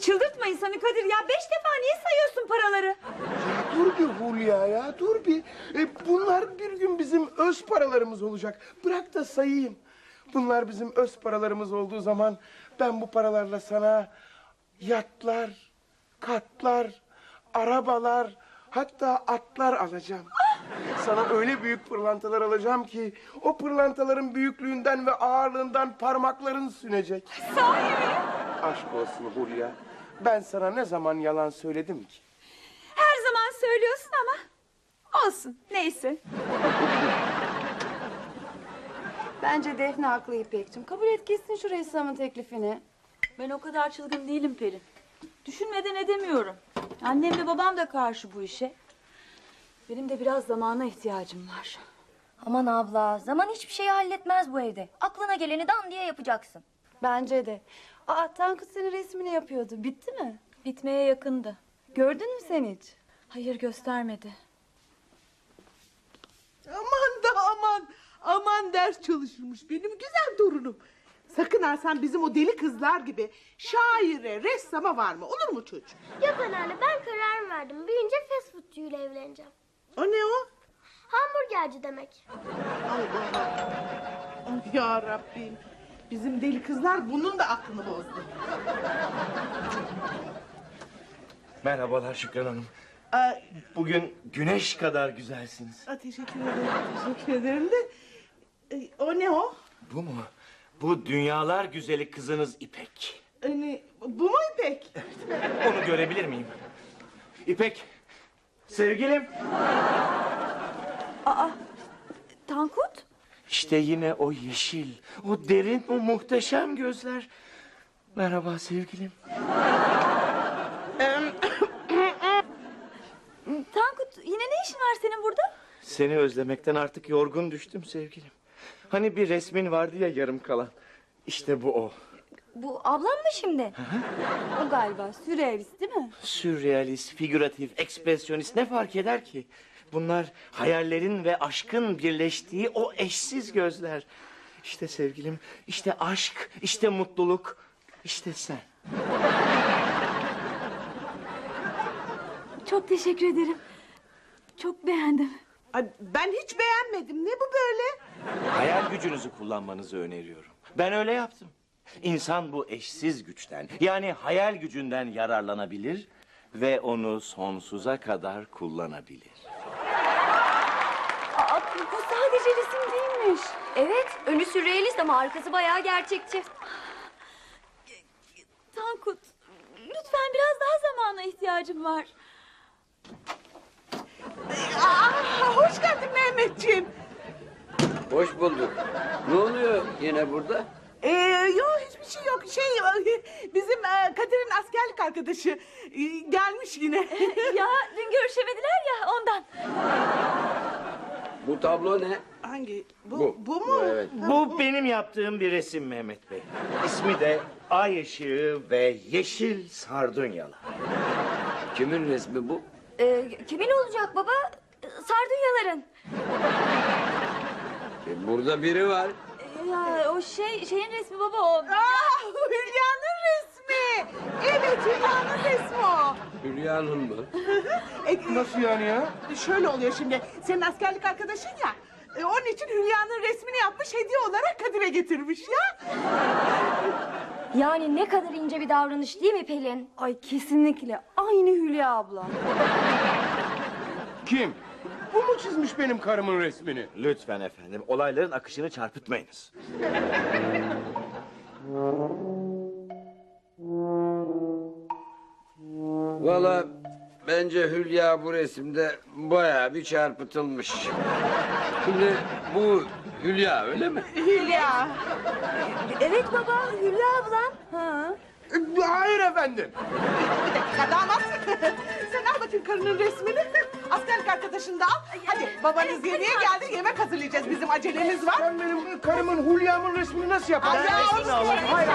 Çıldırtma insanı Kadir ya. Beş defa niye sayıyorsun paraları? Dur bir Hulya ya dur bir. E, bunlar bir gün bizim öz paralarımız olacak. Bırak da sayayım. Bunlar bizim öz paralarımız olduğu zaman ben bu paralarla sana yatlar, katlar, arabalar, hatta atlar alacağım. Sana öyle büyük pırlantalar alacağım ki o pırlantaların büyüklüğünden ve ağırlığından parmakların sünecek. Sahi mi? Aşk olsun Hulya. Ben sana ne zaman yalan söyledim ki? Her zaman söylüyorsun ama olsun neyse. Bence Defne haklı İpek'cim. Kabul et gitsin şu ressamın teklifini. Ben o kadar çılgın değilim Pelin. Düşünmeden edemiyorum. Annem ve babam da karşı bu işe. Benim de biraz zamana ihtiyacım var. Aman abla, zaman hiçbir şeyi halletmez bu evde. Aklına geleni dan diye yapacaksın. Bence de. Aa Tankut senin resmini yapıyordu. Bitti mi? Bitmeye yakındı. Gördün mü sen hiç? Hayır göstermedi. Aman da aman. Aman ders çalışırmış benim güzel torunum. Sakın ha sen bizim o deli kızlar gibi şaire, ressama var mı? Olur mu çocuğum? Yok anneanne ben karar verdim. Büyünce fast foodcuyla evleneceğim. O ne o? Hamburgerci demek. Ay ya Rabbim. Bizim deli kızlar bunun da aklını bozdu. Merhabalar Şükran Hanım. Aa, Bugün güneş kadar güzelsiniz. aa, teşekkür ederim, teşekkür ederim de. e, o ne o? Bu mu? Bu dünyalar güzeli kızınız İpek. Hani, bu mu İpek? Onu görebilir miyim? İpek, sevgilim. Tankut? İşte yine o yeşil, o derin, o muhteşem gözler. Merhaba sevgilim. Tankut yine ne işin var senin burada? Seni özlemekten artık yorgun düştüm sevgilim. Hani bir resmin vardı ya yarım kalan. İşte bu o. Bu ablam mı şimdi? O galiba sürrealist değil mi? Sürrealist, figüratif, ekspresyonist ne fark eder ki? Bunlar hayallerin ve aşkın birleştiği o eşsiz gözler. İşte sevgilim, işte aşk, işte mutluluk, işte sen. Çok teşekkür ederim. Çok beğendim. Ay, ben hiç beğenmedim. Ne bu böyle? Hayal gücünüzü kullanmanızı öneriyorum. Ben öyle yaptım. İnsan bu eşsiz güçten, yani hayal gücünden yararlanabilir ve onu sonsuza kadar kullanabilir. Aa, bu sadece değilmiş. Evet, önü sürrealist ama arkası bayağı gerçekçi. Tankut lütfen biraz daha zamana ihtiyacım var. Aa, hoş geldin Mehmetciğim. Hoş bulduk. Ne oluyor yine burada? Ee, yok hiçbir şey yok. Şey bizim e, Kadir'in askerlik arkadaşı e, gelmiş yine. ya dün görüşemediler ya ondan. Bu tablo ne? Hangi? Bu, Bu. bu, mu? Bu, evet. Bu benim yaptığım bir resim Mehmet Bey. İsmi de Ay Işığı ve Yeşil Sardunyalar. Kimin resmi bu? Ee, kimin olacak baba? Sardunyaların. E, burada biri var. Ya o şey şeyin resmi baba o. Aa, Hülya'nın resmi. Evet Hülya'nın resmi o. Hülya'nın mı? E, Nasıl yani ya? şöyle oluyor şimdi. Senin askerlik arkadaşın ya. e, onun için Hülya'nın resmini yapmış hediye olarak Kadir'e getirmiş ya. Yani ne kadar ince bir davranış değil mi Pelin? Ay kesinlikle. Aynı Hülya abla. Kim? Bu mu çizmiş benim karımın resmini? Lütfen efendim, olayların akışını çarpıtmayınız. Valla bence Hülya bu resimde bayağı bir çarpıtılmış. Şimdi bu Hülya öyle mi? Hülya. Evet baba, Hülya ablam. Ha. Hayır efendim. Ya damat. Sen al bakayım karının resmini. Askerlik arkadaşını da al. Hadi babanız yemeğe geldi. Yemek hazırlayacağız. Bizim acelemiz var. Sen benim karımın Hulya'mın resmini nasıl yaparsın? Ay, ya, alalım. Hayır